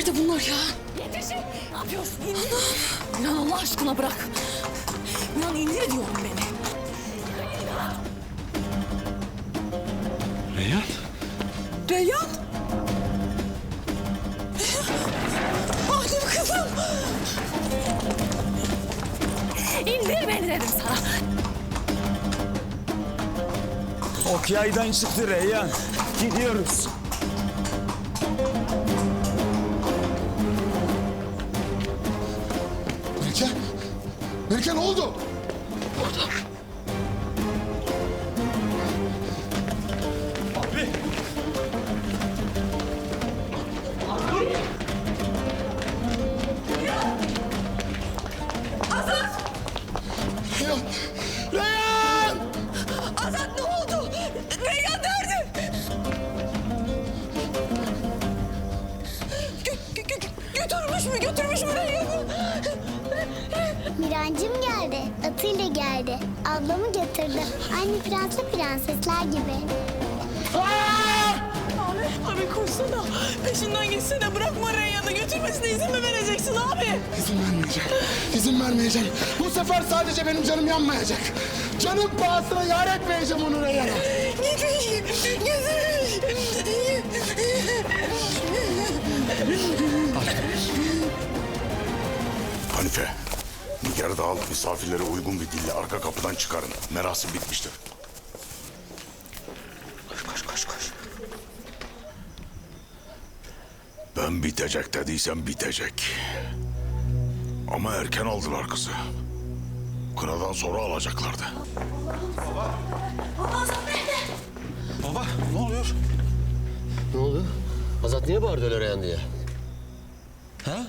Nerede bunlar ya? Yetişin! Ne yapıyorsun? İndir. İnan Allah aşkına bırak. İnan indir diyorum beni. Reyhan? Reyhan! Adem kızım! İndir beni dedim sana. Ok yaydan çıktı Reyhan. Gidiyoruz. Melike ne oldu? Reyhan! Reyhan! Azat ne oldu? Reyhan nerede? Gö- gö- gö- götürmüş mü? Götürmüş mü Reyhan'ı? Mirancım geldi. Atıyla geldi. Ablamı götürdü. Aynı prensle prensesler gibi. Abi, abi koşsana. Peşinden gitsene. Bırakma Reyhan'ı. Götürmesine izin mi vereceksin abi? İzin vermeyeceğim. İzin vermeyeceğim. Bu sefer sadece benim canım yanmayacak. Canım pahasına yar etmeyeceğim onu Reyhan'a. Gitmiş. Hanife, Nigar'ı da al misafirlere uygun bir dille arka kapıdan çıkarın. Merasim bitmiştir. Koş koş koş koş. Ben bitecek dediysem bitecek. Ama erken aldılar kızı. Kınadan sonra alacaklardı. Baba ne oluyor? Ne oldu? Azat niye bağırdı öyle diye? Ha?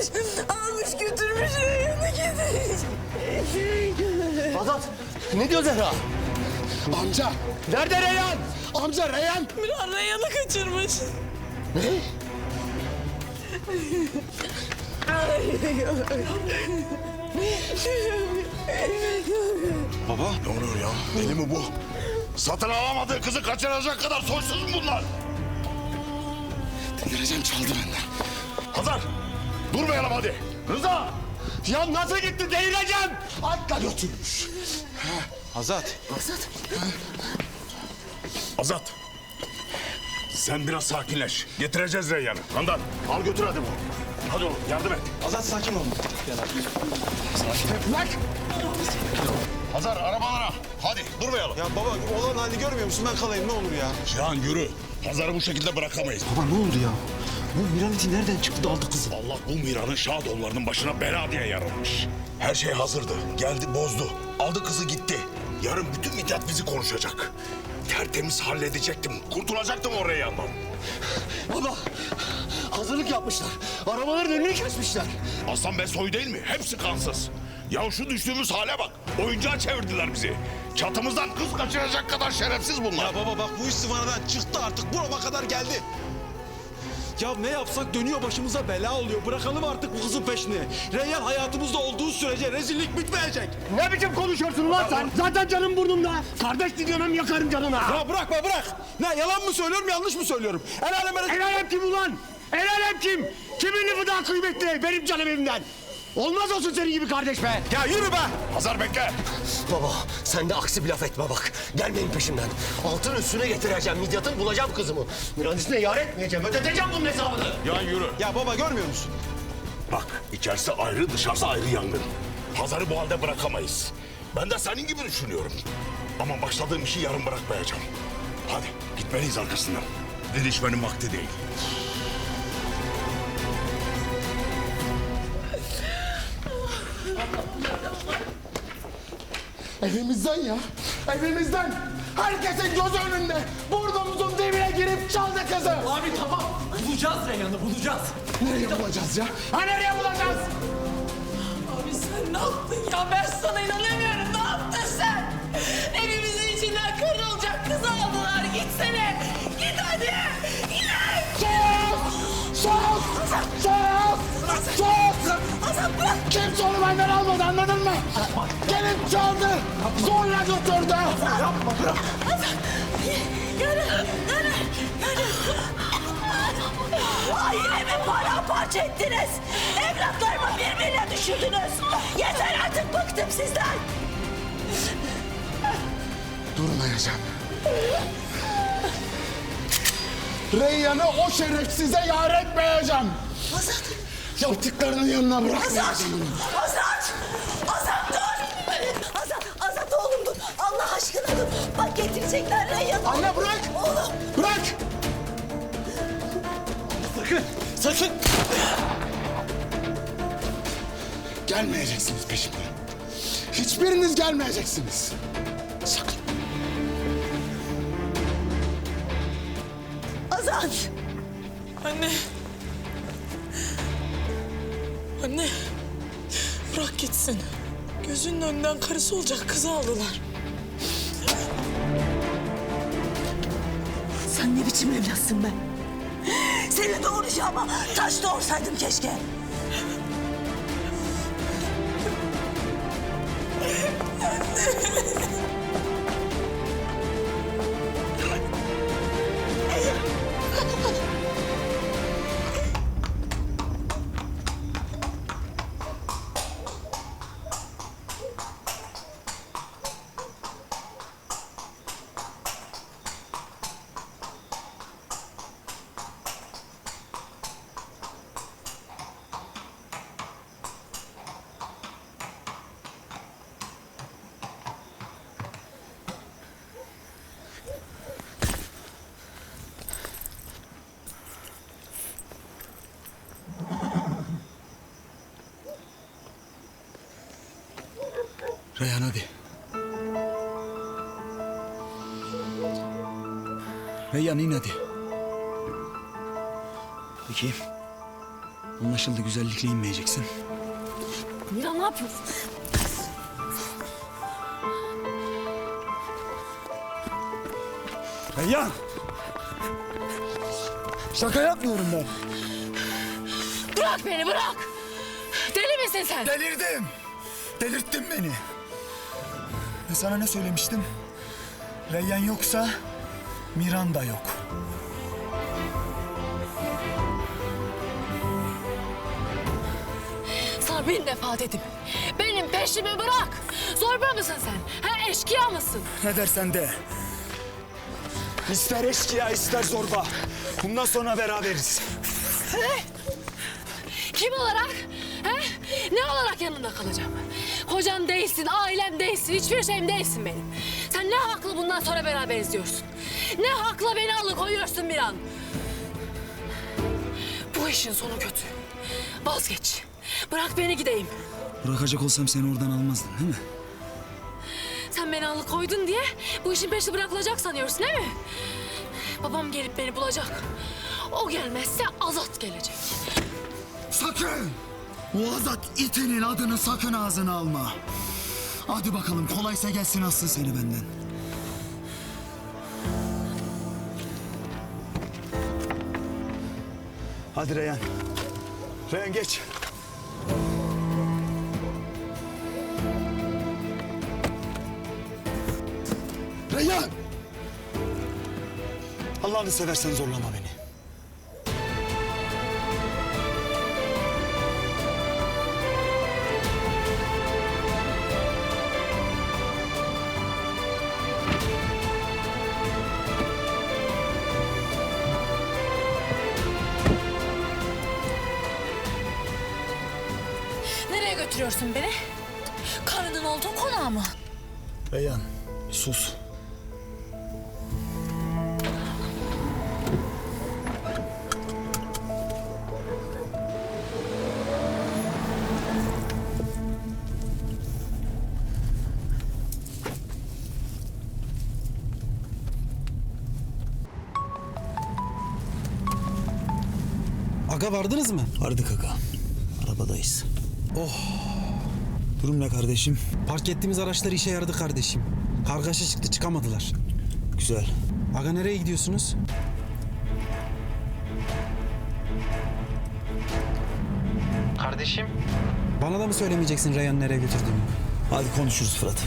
Gitmiş. Almış götürmüş Reyhan'ı gitmiş. Azat! Ne diyor Zehra? Amca. Nerede Reyhan? Amca Reyhan. Miran Reyhan'ı kaçırmış. Baba Ne oluyor ya? Deli mi bu? Satın alamadığı kızı kaçıracak kadar soysuz mu bunlar? Delireceğim çaldı benden. Hazar! Durmayalım hadi. Rıza! Ya nasıl gitti delireceğim. Atla götürmüş. Azat. Azat! Sen biraz sakinleş. Getireceğiz Reyyan'ı. Handan al götür hadi bu. Hadi oğlum yardım et. Azat sakin ol. Gel abi. Bırak. Hazar arabalara. Hadi durmayalım. Ya baba olan halini görmüyor musun? Ben kalayım ne olur ya. Cihan yürü. Hazar'ı bu şekilde bırakamayız. Baba ne oldu ya? Bu Miran iti nereden çıktı da aldı kızı? Allah bu Miran'ın Şadoğullarının başına bela diye yarılmış. Her şey hazırdı. Geldi bozdu. Aldı kızı gitti. Yarın bütün Midyat bizi konuşacak. Tertemiz halledecektim. Kurtulacaktım o Reyyan'dan. Baba! Hazırlık yapmışlar. Arabaların önünü kesmişler. Aslan ben soy değil mi? Hepsi kansız. Ya şu düştüğümüz hale bak. Oyuncağa çevirdiler bizi. Çatımızdan kız kaçıracak kadar şerefsiz bunlar. Ya baba bak bu iş sıvanadan çıktı artık. Burama kadar geldi. Ya ne yapsak dönüyor başımıza bela oluyor. Bırakalım artık bu kızın peşini. Reyhan hayatımızda olduğu sürece rezillik bitmeyecek. Ne biçim konuşuyorsun lan sen? Zaten canım burnumda. Kardeş diyorum yakarım canına. Ya bırakma bırak. Ne yalan mı söylüyorum yanlış mı söylüyorum? El rezil- El alem kim ulan? El alem kim? Kimin lafı daha kıymetli? Benim canım evimden. Olmaz olsun senin gibi kardeş be. Ya yürü be. Hazar bekle. Baba sen de aksi bir laf etme bak. Gelmeyin peşimden. Altın üstüne getireceğim. Midyat'ın bulacağım kızımı. Mühendisine yar etmeyeceğim. Ödeteceğim bunun hesabını. Yan yürü. Ya baba görmüyor musun? Bak içerisi ayrı dışarısı ayrı yangın. Hazar'ı bu halde bırakamayız. Ben de senin gibi düşünüyorum. Ama başladığım işi yarım bırakmayacağım. Hadi gitmeliyiz arkasından. Didişmenin vakti değil. Evimizden ya. Evimizden. Herkesin göz önünde. Burnumuzun dibine girip çaldı kızı. Abi tamam. Bulacağız Reyhan'ı bulacağız. Nereye bulacağız ya? Ha nereye bulacağız? Abi sen ne yaptın ya? Ben sana inanamıyorum. Ne yaptın sen? Evimizin içinden karın olacak kızı aldılar. Gitsene. Git hadi. Sus! Kimse onu benden almadı anladın mı? Gelip çaldı. Zorla götürdü. Yürü, yürü, yürü. Ailemi paramparça ettiniz. Evlatlarımı birbirine düşürdünüz. Yeter artık bıktım sizden. Durmayacağım. Reyyan'ı o şerefsize yar etmeyeceğim. Azat, Yaptıklarının yanına Azat, bırakmayacağım onu. Azat, Azat dur. Azat, Azat oğlum dur. Allah aşkına dur. Bak getirecekler Reyyan'ı. Anne bırak! Oğlum. Bırak! Sakın! Sakın! Gelmeyeceksiniz peşimden. Hiçbiriniz gelmeyeceksiniz. Sakın. Azat. Anne. Anne. Bırak gitsin. Gözünün önünden karısı olacak kızı aldılar. Sen ne biçim evlatsın be? Seni doğuracağıma taş doğursaydım keşke. Reyhan hadi. Reyhan in hadi. Peki. Anlaşıldı güzellikle inmeyeceksin. Mira ne yapıyorsun? Reyyan! Şaka yapmıyorum ben. Bırak beni bırak. Deli misin sen? Delirdim. Delirttin beni. Ve sana ne söylemiştim? Reyyan yoksa Miranda yok. Sana bin defa dedim. Benim peşimi bırak. Zorba mısın sen? Ha eşkıya mısın? Ne dersen de. İster eşkıya ister zorba. Bundan sonra beraberiz. Kim olarak? Ne olarak yanında kalacağım? Kocam değilsin, ailem değilsin, hiçbir şeyim değilsin benim. Sen ne hakla bundan sonra beraberiz diyorsun? Ne hakla beni alıkoyuyorsun bir an? Bu işin sonu kötü. Vazgeç. Bırak beni gideyim. Bırakacak olsam seni oradan almazdın değil mi? Sen beni alıkoydun diye bu işin peşi bırakılacak sanıyorsun değil mi? Babam gelip beni bulacak. O gelmezse Azat gelecek. Sakın! Bu azat itinin adını sakın ağzına alma. Hadi bakalım kolaysa gelsin alsın seni benden. Hadi Reyhan. Reyhan geç. Reyhan! Allah'ını seversen zorlama beni. Nereye götürüyorsun beni? Karının olduğu konağa mı? Reyhan sus. Aga vardınız mı? Vardık aga. Arabadayız. Oh. Durum ne kardeşim? Park ettiğimiz araçlar işe yaradı kardeşim. Kargaşa çıktı çıkamadılar. Güzel. Aga nereye gidiyorsunuz? kardeşim? Bana da mı söylemeyeceksin Reyhan'ı nereye götürdüğümü? Hadi konuşuruz Fırat.